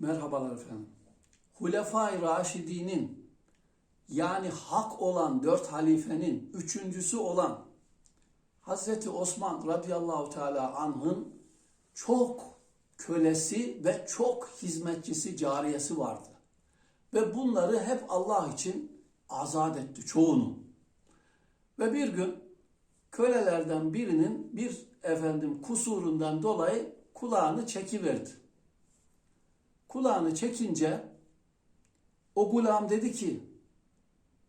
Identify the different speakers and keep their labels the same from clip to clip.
Speaker 1: Merhabalar efendim. Hulefai Raşidi'nin yani hak olan dört halifenin üçüncüsü olan Hazreti Osman radıyallahu teala anh'ın çok kölesi ve çok hizmetçisi, cariyesi vardı. Ve bunları hep Allah için azat etti çoğunu. Ve bir gün kölelerden birinin bir efendim kusurundan dolayı kulağını çekiverdi. Kulağını çekince o gulam dedi ki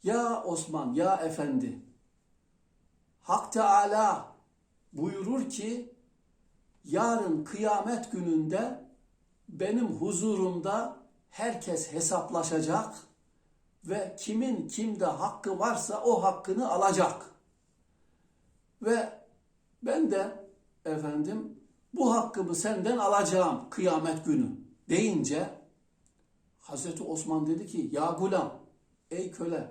Speaker 1: ya Osman ya efendi Hak Teala buyurur ki yarın kıyamet gününde benim huzurumda herkes hesaplaşacak ve kimin kimde hakkı varsa o hakkını alacak. Ve ben de efendim bu hakkımı senden alacağım kıyamet günü deyince Hazreti Osman dedi ki ya gulam ey köle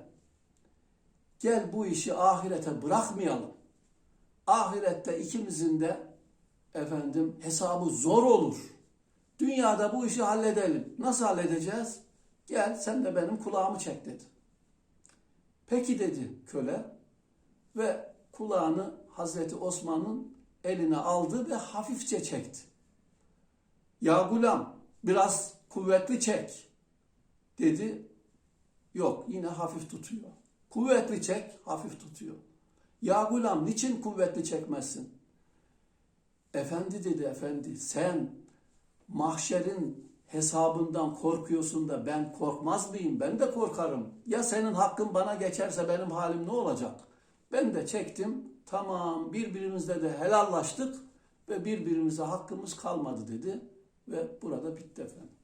Speaker 1: gel bu işi ahirete bırakmayalım. Ahirette ikimizin de efendim hesabı zor olur. Dünyada bu işi halledelim. Nasıl halledeceğiz? Gel sen de benim kulağımı çek dedi. Peki dedi köle ve kulağını Hazreti Osman'ın eline aldı ve hafifçe çekti. Ya gulam biraz kuvvetli çek dedi. Yok yine hafif tutuyor. Kuvvetli çek hafif tutuyor. Ya gulam niçin kuvvetli çekmezsin? Efendi dedi efendi sen mahşerin hesabından korkuyorsun da ben korkmaz mıyım? Ben de korkarım. Ya senin hakkın bana geçerse benim halim ne olacak? Ben de çektim. Tamam birbirimizle de helallaştık ve birbirimize hakkımız kalmadı dedi ve burada bitti efendim.